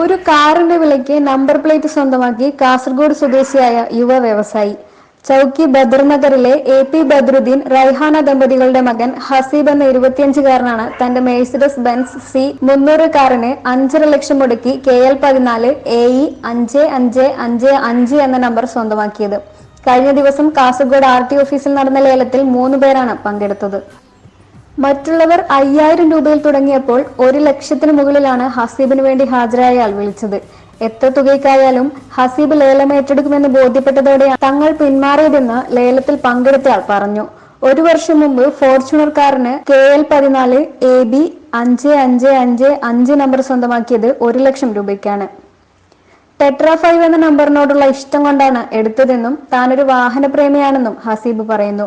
ഒരു കാറിന്റെ വിലയ്ക്ക് നമ്പർ പ്ലേറ്റ് സ്വന്തമാക്കി കാസർഗോഡ് സ്വദേശിയായ യുവ വ്യവസായി. ചൌക്കി ബദർ നഗറിലെ എ പി ബദ്രുദ്ദീൻ റൈഹാന ദമ്പതികളുടെ മകൻ ഹസീബ് എന്ന ഇരുപത്തിയഞ്ചുകാരനാണ് തന്റെ മേഴ്സിഡസ് ബെൻസ് സി മുന്നൂറ് കാറിന് അഞ്ചര ലക്ഷം മുടക്കി കെ എൽ പതിനാല് എ ഇ അഞ്ച് അഞ്ച് അഞ്ച് അഞ്ച് എന്ന നമ്പർ സ്വന്തമാക്കിയത്. കഴിഞ്ഞ ദിവസം കാസർഗോഡ് ആർ ടി ഓഫീസിൽ നടന്ന ലേലത്തിൽ മൂന്ന് പേരാണ് പങ്കെടുത്തത്. മറ്റുള്ളവർ അയ്യായിരം രൂപയിൽ തുടങ്ങിയപ്പോൾ ഒരു ലക്ഷത്തിന് മുകളിലാണ് ഹസീബിന് വേണ്ടി ഹാജരായ ആൾ വിളിച്ചത്. എത്ര തുകയ്ക്കായാലും ഹസീബ് ലേലം ഏറ്റെടുക്കുമെന്ന് ബോധ്യപ്പെട്ടതോടെയാണ് തങ്ങൾ പിന്മാറിയതെന്ന് ലേലത്തിൽ പങ്കെടുത്തയാൾ പറഞ്ഞു. ഒരു വർഷം മുമ്പ് ഫോർച്യൂണർ കാറിന് കെ എൽ പതിനാല് എ ബി അഞ്ച് അഞ്ച് അഞ്ച് അഞ്ച് നമ്പർ സ്വന്തമാക്കിയത് ഒരു ലക്ഷം രൂപയ്ക്കാണ്. ടെട്രാ ഫൈവ് എന്ന നമ്പറിനോടുള്ള ഇഷ്ടം കൊണ്ടാണ് എടുത്തതെന്നും താനൊരു വാഹനപ്രേമിയാണെന്നും ഹസീബ് പറയുന്നു.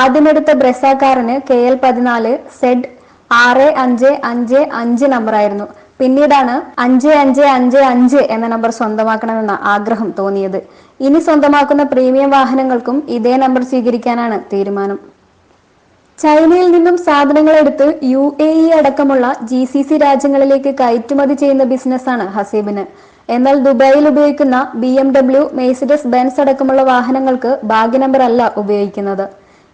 ആദ്യമെടുത്ത ബ്രസാക്കാരന് കെ എൽ പതിനാല് സെഡ് ആറ് അഞ്ച് അഞ്ച് അഞ്ച് നമ്പറായിരുന്നു. പിന്നീടാണ് അഞ്ച് അഞ്ച് അഞ്ച് അഞ്ച് എന്ന നമ്പർ സ്വന്തമാക്കണമെന്ന ആഗ്രഹം തോന്നിയത്. ഇനി സ്വന്തമാക്കുന്ന പ്രീമിയം വാഹനങ്ങൾക്കും ഇതേ നമ്പർ സ്വീകരിക്കാനാണ് തീരുമാനം. ചൈനയിൽ നിന്നും സാധനങ്ങൾ എടുത്ത് യു എ ഇ അടക്കമുള്ള ജി സി സി രാജ്യങ്ങളിലേക്ക് കയറ്റുമതി ചെയ്യുന്ന ബിസിനസ്സാണ് ഹസീബിന്. എന്നാൽ ദുബായിൽ ഉപയോഗിക്കുന്ന B M W Mercedes Benz അടക്കമുള്ള വാഹനങ്ങൾക്ക് ഭാഗ്യ നമ്പർ അല്ല ഉപയോഗിക്കുന്നത്.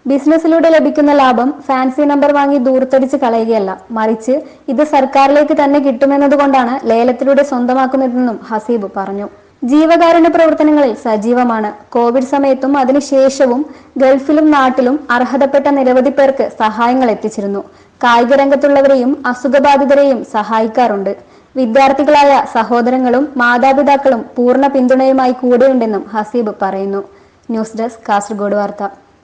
ബിസിനസ്സിലൂടെ ലഭിക്കുന്ന ലാഭം ഫാൻസി നമ്പർ വാങ്ങി ദൂർത്തടിച്ച് കളയുകയല്ല. മറിച്ച് ഇത് സർക്കാരിലേക്ക് തന്നെ കിട്ടുമെന്നതുകൊണ്ടാണ് ലേലത്തിലൂടെ സ്വന്തമാക്കുന്നതെന്നും ഹസീബ് പറഞ്ഞു. ജീവകാരുണ്യ പ്രവർത്തനങ്ങളിൽ സജീവമാണ്. കോവിഡ് സമയത്തും അതിനുശേഷവും ഗൾഫിലും നാട്ടിലും അർഹതപ്പെട്ട നിരവധി പേർക്ക് സഹായങ്ങൾ എത്തിച്ചിരുന്നു. കായിക രംഗത്തുള്ളവരെയും അസുഖബാധിതരെയും സഹായിക്കാറുണ്ട്. വിദ്യാർത്ഥികളായ സഹോദരങ്ങളും മാതാപിതാക്കളും പൂർണ പിന്തുണയുമായി കൂടെയുണ്ടെന്നും ഹസീബ് പറയുന്നു. ന്യൂസ് ഡെസ്ക് കാസർഗോഡ് വാർത്ത.